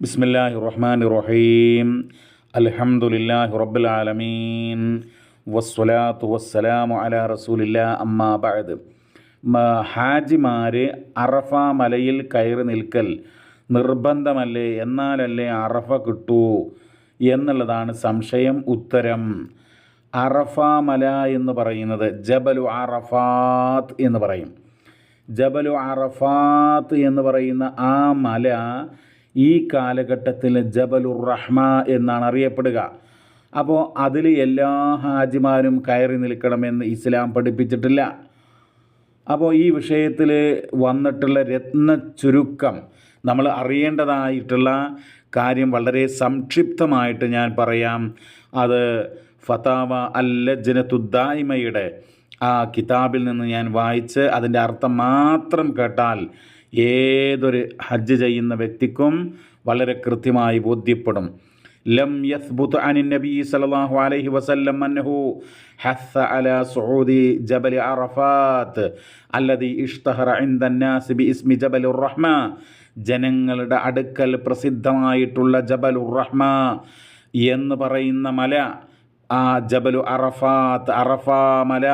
ബിസ്മില്ലാഹി റഹ്മാൻ റഹീം അലഹമുല്ലാഹി റബ്ബിൽ ആലമീൻ വസ്സലാത്തു വസ്സലാമു അല റസൂലില്ല അമ്മാ ബഅദ്. ഹാജിമാർ അറഫ മലയിൽ കയറി നിൽക്കൽ നിർബന്ധമല്ലേ? എന്നാലല്ലേ അറഫ കിട്ടൂ എന്നുള്ളതാണ് സംശയം ഉത്തരം. അറഫ മല എന്ന് പറയുന്നത് ജബലു അറഫാത്ത് എന്ന് പറയും. ജബലു അറഫാത്ത് എന്ന് പറയുന്ന ആ മല ഈ കാലഘട്ടത്തിൽ ജബലുർ റഹ്മ എന്നാണ് അറിയപ്പെടുക. അപ്പോൾ അതിൽ എല്ലാ ഹാജിമാരും കയറി നിൽക്കണമെന്ന് ഇസ്ലാം പഠിപ്പിച്ചിട്ടില്ല. അപ്പോൾ ഈ വിഷയത്തിൽ വന്നിട്ടുള്ള രത്ന ചുരുക്കം നമ്മൾ അറിയേണ്ടതായിട്ടുള്ള കാര്യം വളരെ സംക്ഷിപ്തമായിട്ട് ഞാൻ പറയാം. അത് ഫതാവ അല്ല ജനത്തുദ്ദായ്മയുടെ ആ കിതാബിൽ നിന്ന് ഞാൻ വായിച്ച് അതിന്റെ അർത്ഥം മാത്രം കേട്ടാൽ ഏതൊരു ഹജ്ജ് ചെയ്യുന്ന വ്യക്തിക്കും വളരെ കൃത്യമായി ബോധ്യപ്പെടും. ലം യസ്ബുത്ത് അനി നബി സല്ലല്ലാഹു അലൈഹി വസല്ലം അന്നഹു ഹസ്സ അല സഊദി ജബൽ അറഫാത്ത് അല്ലദി ഇഷ്തഹറ ഇൻദ നാസ് ബി ഇസ്മി ജബൽ റഹ്മ. ജനങ്ങളുടെ അടുക്കൽ പ്രസിദ്ധമായിട്ടുള്ള ജബൽ റഹ്മ എന്ന് പറയുന്ന മല ആ ജബലു അറഫാത്ത് അറഫാ മല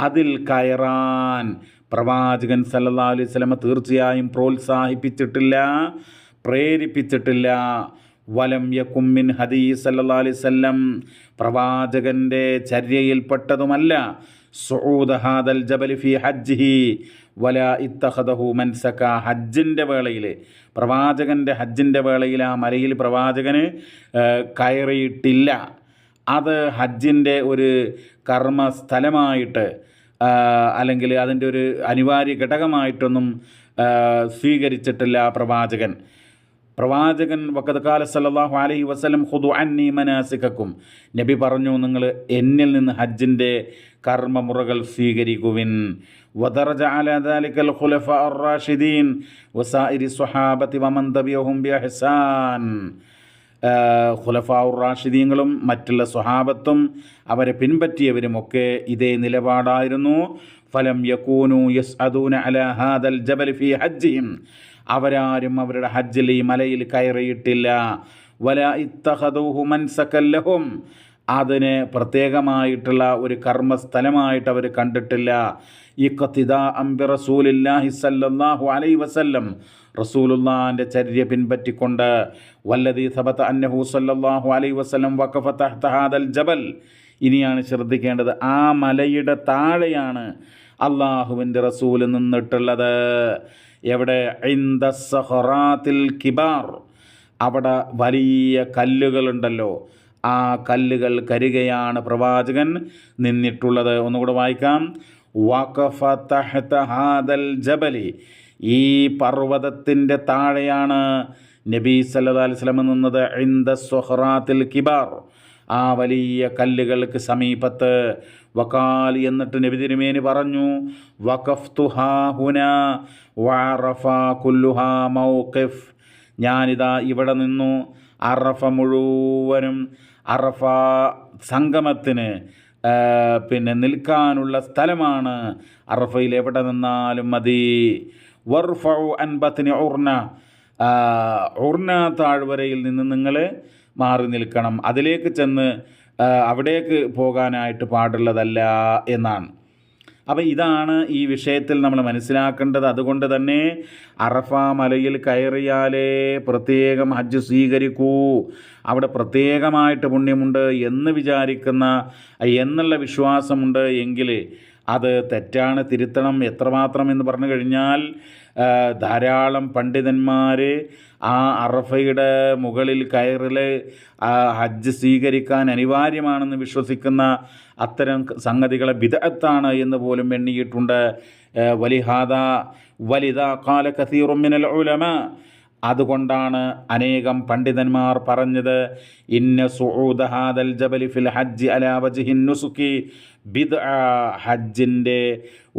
അതിൽ കയറാൻ പ്രവാചകൻ സല്ലാ അലൈഹി സ്വലമ തീർച്ചയായും പ്രോത്സാഹിപ്പിച്ചിട്ടില്ല പ്രേരിപ്പിച്ചിട്ടില്ല. വലം യക്കുമ്മിൻ ഹദീ അല്ലാ വസല്ലം. പ്രവാചകന്റെ ചര്യയിൽപ്പെട്ടതുമല്ല. സൗദഹാദൽ ഹാദൽ ജബൽ ഫി ഹജ്ജിഹി വല ഇത്തഹദഹു മൻസക്ക ഹജ്ജിന്റെ വേളയിൽ പ്രവാചകന്റെ ഹജ്ജിന്റെ വേളയിൽ ആ മലയിൽ പ്രവാചകന് കയറിയിട്ടില്ല. അത് ഹജ്ജിന്റെ ഒരു കർമ്മ സ്ഥലമായിട്ട് അല്ലെങ്കിൽ അതിന്റെ ഒരു അനിവാര്യ ഘടകമായിട്ടൊന്നും സ്വീകരിച്ചിട്ടില്ല പ്രവാചകൻ. പ്രവാചകൻ വക്കത്കാല സല്ലാഹു അലഹി വസ്ലം ഹുദു അന്നി മനാസിക്കും നബി പറഞ്ഞു നിങ്ങൾ എന്നിൽ നിന്ന് ഹജ്ജിന്റെ കർമ്മമുറകൾ സ്വീകരിക്കുവിൻ. വദർജ അലാദാലിക്കൽ ഖുലഫ റാഷിദീൻ വസായിരി സ്വഹാബത്തി വമൻ തബിയഹും ബിഹസാൻ ഖുലഫാഉർ റാഷിദീങ്ങളും മറ്റുള്ള സ്വഹാബത്തും അവരെ പിൻപറ്റിയവരുമൊക്കെ ഇതേ നിലപാടായിരുന്നു. ഫലം യക്കൂനു യസ് അദൂന അല ഹാദൽ ജബൽ ഫി ഹജ്ജിയും അവരാരും അവരുടെ ഹജ്ജിൽ ഈ മലയിൽ കയറിയിട്ടില്ല. വല ഇത്തഹദൂഹു മൻസക്കല്ലഹും അതിന് പ്രത്യേകമായിട്ടുള്ള ഒരു കർമ്മസ്ഥലമായിട്ട് അവർ കണ്ടിട്ടില്ല. ഈ കത്തിദ അംബി റസൂലില്ലാഹി സല്ലാഹു അലൈ വസല്ലം. റസൂലുല്ലാന്റെ ചര്യ പിൻപറ്റിക്കൊണ്ട് വല്ലതി സബത്ത് അന്നഹു സല്ലല്ലാഹു അലൈ വസ്ലം വഖഫ തഹ്തഹാദൽ ജബൽ. ഇനിയാണ് ശ്രദ്ധിക്കേണ്ടത് ആ മലയുടെ താഴെയാണ് അള്ളാഹുവിന്റെ റസൂൽ നിന്നിട്ടുള്ളത്. എവിടെ? ഇന്ദ സഹറാത്തിൽ കിബാർ. അവിടെ വലിയ കല്ലുകളുണ്ടല്ലോ. ആ കല്ലുകൾ കരുകയാണ് പ്രവാചകൻ നിന്നിട്ടുള്ളത്. ഒന്നുകൂടെ വായിക്കാം. വഖഫ തഹ്ത ഹാദൽ ജബലി. ഈ പർവതത്തിന്റെ താഴെയാണ് നബി സല്ലല്ലാഹു അലൈഹി വസല്ലം നിന്നത് ഇന്ദ സൊഹ്റാത്തിൽ കിബാർ. ആ വലിയ കല്ലുകൾക്ക് സമീപത്ത് വക്കാൽ എന്നിട്ട് നബി തിരുമേനി പറഞ്ഞു മൗഖിഫ്. ഞാനിതാ ഇവിടെ നിന്നു അറഫ മുഴുവനും അറഫ സംഗമത്തിന് പിന്നെ നിൽക്കാനുള്ള സ്ഥലമാണ് അറഫയിൽ എവിടെ നിന്നാലും മതി. വർഫു അൻപത്തിന് ഉർണ ഉർണ താഴ്വരയിൽ നിന്ന് നിങ്ങൾ മാറി നിൽക്കണം. അതിലേക്ക് ചെന്ന് അവിടേക്ക് പോകാനായിട്ട് പാടുള്ളതല്ല എന്നാണ്. അപ്പം ഇതാണ് ഈ വിഷയത്തിൽ നമ്മൾ മനസ്സിലാക്കേണ്ടത്. അതുകൊണ്ട് തന്നെ അറഫ മലയിൽ കയറിയാലേ പ്രത്യേകം ഹജ്ജ് സ്വീകരിക്കൂ. അവിടെ പ്രത്യേകമായിട്ട് പുണ്യമുണ്ട് എന്ന് വിചാരിക്കുന്ന എന്നുള്ള വിശ്വാസമുണ്ട് എങ്കിൽ അത് തെറ്റാണ് തിരുത്തണം എത്രമാത്രം എന്ന് പറഞ്ഞു കഴിഞ്ഞാൽ ധാരാളം പണ്ഡിതന്മാർ ആ അറഫയുടെ മുകളിൽ കയറിൽ ഹജ്ജ് സ്വീകരിക്കാൻ അനിവാര്യമാണെന്ന് വിശ്വസിക്കുന്ന അത്തരം സംഗതികളെ വിദഗ്ധാണ് എന്ന് പോലും എണ്ണിയിട്ടുണ്ട്. വലിഹാദ വലിത കാല കസീറുമിനൽ ഉലമ. അതുകൊണ്ടാണ് അനേകം പണ്ഡിതന്മാർ പറഞ്ഞത് ഇന്ന സുഊദ ഹാദൽ ജബലി ഫിൽ ഹജ്ജ് അലാ വജ്ഹിൻ നുസുക്കി ബിദ് ഹജ്ജിന്റെ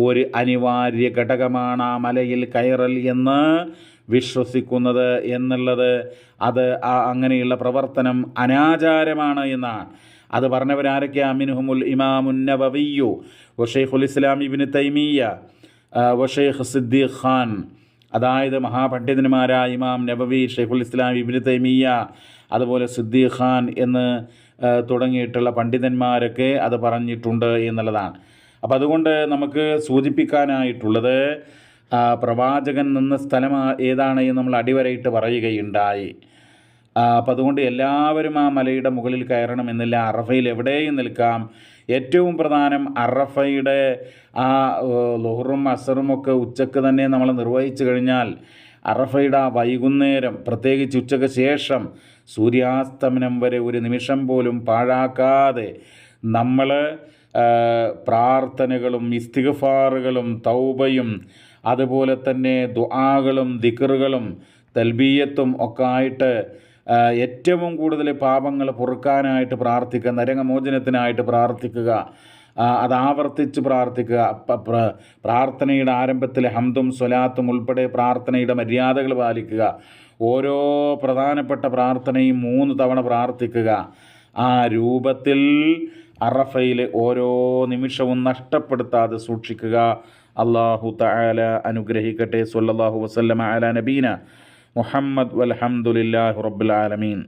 ഒരു അനിവാര്യ ഘടകമാണ് ആ മലയിൽ കയറൽ എന്ന് വിശ്വസിക്കുന്നത് എന്നുള്ളത്. അത് അങ്ങനെയുള്ള പ്രവർത്തനം അനാചാരമാണ് എന്നാണ്. അത് പറഞ്ഞവരാരൊക്കെയാണ് മിൻഹുമുൽ ഇമാമുൻ വഷേഖുൽ വഷൈഖുൽ ഇസ്ലാം ഇബിന് തൈമിയ വഷേഖ് സിദ്ദീഖ് ഖാൻ. അതായത് മഹാപണ്ഡിതന്മാരായ ഇമാം നബവി ഷെയ്ഖുൽ ഇസ്ലാം ഇബിന് തൈമിയ അതുപോലെ സിദ്ദീഖ് ഖാൻ എന്ന് തുടങ്ങിയിട്ടുള്ള പണ്ഡിതന്മാരൊക്കെ അത് പറഞ്ഞിട്ടുണ്ട് എന്നുള്ളതാണ്. അപ്പോൾ അതുകൊണ്ട് നമുക്ക് സൂചിപ്പിക്കാനായിട്ടുള്ളത് പ്രവാചകൻ നിന്ന സ്ഥലം ഏതാണ് എന്ന് നമ്മൾ അടിവരയിട്ട് പറയുകയുണ്ടായി. അപ്പം അതുകൊണ്ട് എല്ലാവരും ആ മലയുടെ മുകളിൽ കയറണമെന്നില്ല അറഫയിൽ എവിടെയും നിൽക്കാം. ഏറ്റവും പ്രധാനം അറഫയുടെ ആ ലുഹറും അസറും ഒക്കെ ഉച്ചയ്ക്ക് തന്നെ നമ്മൾ നിർവഹിച്ചു കഴിഞ്ഞാൽ അറഫയുടെ ആ വൈകുന്നേരം പ്രത്യേകിച്ച് ഉച്ചയ്ക്ക് ശേഷം സൂര്യാസ്തമനം വരെ ഒരു നിമിഷം പോലും പാഴാക്കാതെ നമ്മൾ പ്രാർത്ഥനകളും ഇസ്തിഗഫാറുകളും തൗബയും അതുപോലെ തന്നെ ദുആകളും ദിക്റുകളും തൽബീയത്തും ഒക്കെ ആയിട്ട് ഏറ്റവും കൂടുതൽ പാപങ്ങൾ പൊറുക്കാനായിട്ട് പ്രാർത്ഥിക്കുക നരകമോചനത്തിനായിട്ട് പ്രാർത്ഥിക്കുക അത് ആവർത്തിച്ച് പ്രാർത്ഥിക്കുക. പ്രാർത്ഥനയുടെ ആരംഭത്തിൽ ഹംദും സ്വലാത്തും ഉൾപ്പെടെ പ്രാർത്ഥനയുടെ മര്യാദകൾ പാലിക്കുക. ഓരോ പ്രധാനപ്പെട്ട പ്രാർത്ഥനയും മൂന്ന് തവണ പ്രാർത്ഥിക്കുക. ആ രൂപത്തിൽ അറഫയിൽ ഓരോ നിമിഷവും നഷ്ടപ്പെടുത്താതെ സൂക്ഷിക്കുക. അള്ളാഹു തആല അനുഗ്രഹിക്കട്ടെ. സ്വല്ലല്ലാഹു വസല്ലമ അല നബീന. മുഹമ്മദ് വൽഹംദുലില്ലാഹി റബ്ബിൽ ആലമീൻ